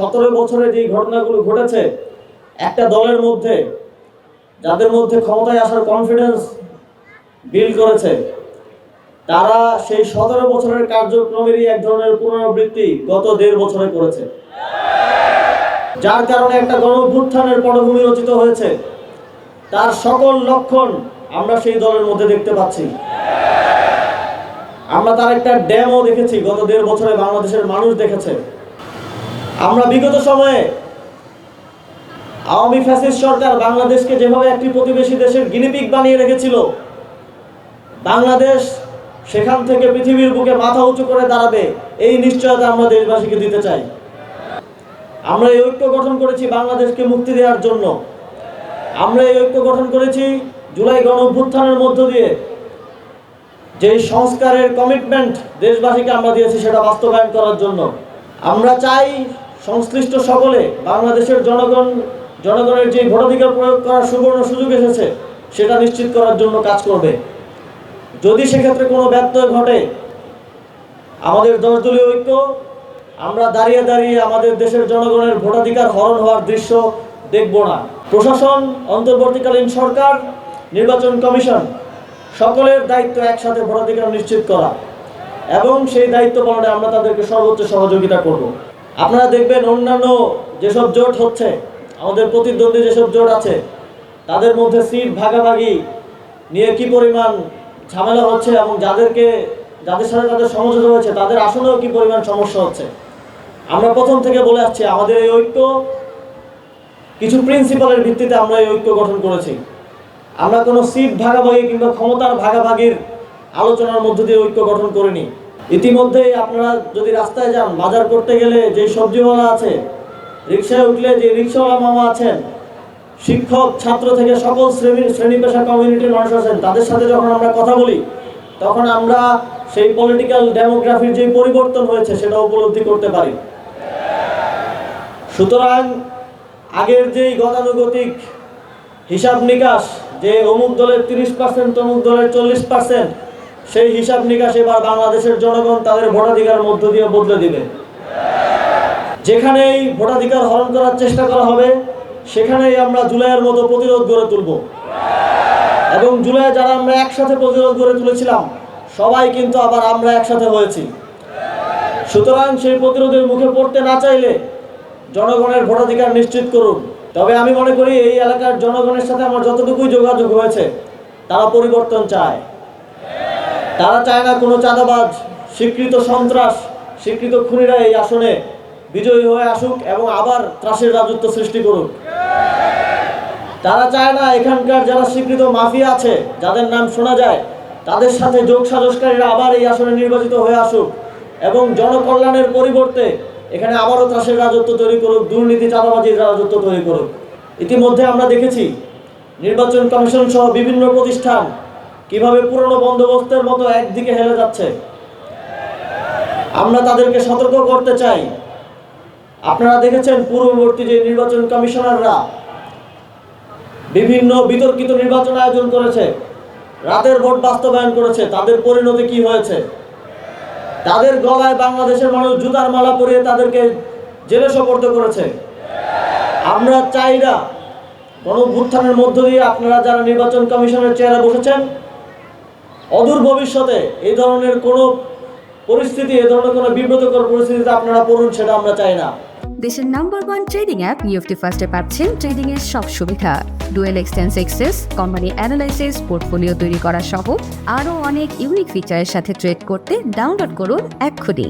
সতেরো বছরে যে ঘটনাগুলো ঘটেছে, একটা দলের মধ্যে, যাদের মধ্যে ক্ষমতায় আসার কনফিডেন্স বিল্ড করেছে, তারা সেই সতেরো বছরের কার্যক্রমেরই এক ধরনের পুনরাবৃত্তি গত দেড় বছরে করেছে। যার কারণে একটা গণ অভ্যুত্থানের পটভূমি রচিত হয়েছে। তার সকল লক্ষণ আমরা সেই দলের মধ্যে দেখতে পাচ্ছি। আমরা তার একটা ড্যামও দেখেছি, গত দেড় বছরে বাংলাদেশের মানুষ দেখেছে। আমরা বিগত সময়ে আওয়ামী ফ্যাসিস্ট সরকার বাংলাদেশকে যেভাবে একটি প্রতিবেশী দেশের গিনিপিক বানিয়ে রেখেছিল, বাংলাদেশ সেখান থেকে পৃথিবীর বুকে মাথা উঁচু করে দাঁড়াবে, এই নিশ্চয়তা আমরা দেশবাসীকে দিতে চাই। আমরা এই ঐক্য গঠন করেছি বাংলাদেশকে মুক্তি দেওয়ার জন্য। আমরা এই ঐক্য গঠন করেছি জুলাই গণ অভ্যুত্থানের মধ্য দিয়ে। যে সংস্কারের কমিটমেন্ট দেশবাসীকে আমরা দিয়েছি সেটা বাস্তবায়ন করার জন্য। আমরা চাই সংশ্লিষ্ট সকলে বাংলাদেশের জনগণ, জনগণের যে ভোটাধিকার প্রয়োগ করার সুবর্ণ সুযোগ এসেছে, সেটা নিশ্চিত করার জন্য কাজ করবে। যদি সেক্ষেত্রে কোনো ব্যত্যয় ঘটে, আমাদের দশ দলীয় ঐক্য, আমরা দাঁড়িয়ে দাঁড়িয়ে আমাদের দেশের জনগণের ভোটাধিকার হরণ হওয়ার দৃশ্য দেখব না। প্রশাসন, অন্তর্বর্তীকালীন সরকার, নির্বাচন কমিশন, সকলের দায়িত্ব একসাথে ভোটাধিকার নিশ্চিত করা। এবং সেই দায়িত্ব পালনে আমরা তাদেরকে সর্বোচ্চ সহযোগিতা করব। আপনারা দেখবেন অন্যান্য যেসব জোট হচ্ছে, আমাদের প্রতিদ্বন্দ্বী যেসব জোট আছে, তাদের মধ্যে সিট ভাগাভাগি নিয়ে কি পরিমাণ ঝামেলা হচ্ছে এবং যাদেরকে, যাদের সাথে তাদের সমঝোতা হয়েছে, তাদের আসলেও কি পরিমাণ সমস্যা হচ্ছে? আমরা প্রথম থেকে বলে আসছি, আমাদের এই ঐক্য, কিছু প্রিন্সিপালের ভিত্তিতে আমরা এই ঐক্য গঠন করেছি। আমরা কোনো সিট ভাগাভাগি কিংবা ক্ষমতার ভাগাভাগির আলোচনার মধ্য দিয়ে ঐক্য গঠন করিনি। ইতিমধ্যেই আপনারা যদি রাস্তায় যান, বাজার করতে গেলে যে সবজিওয়ালা আছে, রিক্সায় উঠলে যে রিক্সাওয়ালা মামা আছেন, শিক্ষক, ছাত্র থেকে সকল শ্রেণি শ্রেণি পেশা কমিউনিটির মানুষ আছেন, তাদের সাথে যখন আমরা কথা বলি, তখন আমরা সেই পলিটিক্যাল ডেমোগ্রাফির যে পরিবর্তন হয়েছে, সেটা উপলব্ধি করতে পারি। সুতরাং আগের যেই গতানুগতিক হিসাব নিকাশ, যে অমুক দলের তিরিশ পার্সেন্ট তমুক দলের চল্লিশ পার্সেন্ট সেই হিসাব নিকাশ এবার বাংলাদেশের জনগণ তাদের ভোটাধিকার মধ্য দিয়ে বদলে দিবে। যেখানেই ভোটাধিকার হরণ করার চেষ্টা করা হবে, সেখানেই আমরা জুলাইয়ের মতো প্রতিরোধ গড়ে তুলব। এবং জুলাই যারা আমরা একসাথে প্রতিরোধ গড়ে তুলেছিলাম, সবাই কিন্তু আবার আমরা একসাথে হয়েছি। সুতরাং সেই প্রতিরোধের মুখে পড়তে না চাইলে জনগণের ভোটাধিকার নিশ্চিত করুন। তবে আমি মনে করি এই এলাকার জনগণের সাথে আমার যতটুকুই যোগাযোগ হয়েছে, তারা পরিবর্তন চায়। তারা চায় না কোনো চাঁদাবাজ, স্বীকৃত সন্ত্রাস, স্বীকৃত খুনিরা এই আসনে বিজয়ী হয়ে আসুক এবং আবার ত্রাসের রাজত্ব সৃষ্টি করুক। তারা চায় না এখানকার যারা স্বীকৃত মাফিয়া আছে, যাদের নাম শোনা যায়, তাদের সাথে যোগ সাজসকারীরা আবার এই আসনে নির্বাচিত হয়ে আসুক এবং জনকল্যাণের পরিবর্তে এখানে আবারও ত্রাসের রাজত্ব তৈরি করুক, দুর্নীতি, চাঁদাবাজির রাজত্ব তৈরি করুক। ইতিমধ্যে আমরা দেখেছি, নির্বাচন কমিশন সহ বিভিন্ন প্রতিষ্ঠান কীভাবে পুরনো বন্দোবস্তের মতো একদিকে হেলে যাচ্ছে? আমরা তাদেরকে সতর্ক করতে চাই। আপনারা দেখেছেন পূর্ববর্তী যে নির্বাচন কমিশনাররা বিভিন্ন বিতর্কিত নির্বাচন আয়োজন করেছে, রাতের ভোট বাস্তবায়ন করেছে, তাদের পরিণতি কি হয়েছে? তাদের গলায় বাংলাদেশের মানুষ জুতার মালা পরিয়ে তাদেরকে জেলে সোপর্দ করেছে। আমরা চাই না, গণভ্যুত্থানের মধ্য দিয়ে আপনারা যারা নির্বাচন কমিশনের চেয়ারে বসেছেন অদূর ভবিষ্যতে এই ধরনের কোনো পরিস্থিতি এ ধরনের কোনো বিব্রতকর পরিস্থিতিতে আপনারা পড়ুন, সেটা আমরা চাই না। দেশের নাম্বার ওয়ান ট্রেডিং অ্যাপ নিউফটি ফার্স্টে পাচ্ছেন ট্রেডিং এর সব সুবিধা। Dual এক্সটেন্স access company analysis portfolio তৈরি করা সহ আরও অনেক ইউনিক ফিচারের সাথে ট্রেড করতে ডাউনলোড করুন এক্ষুনি।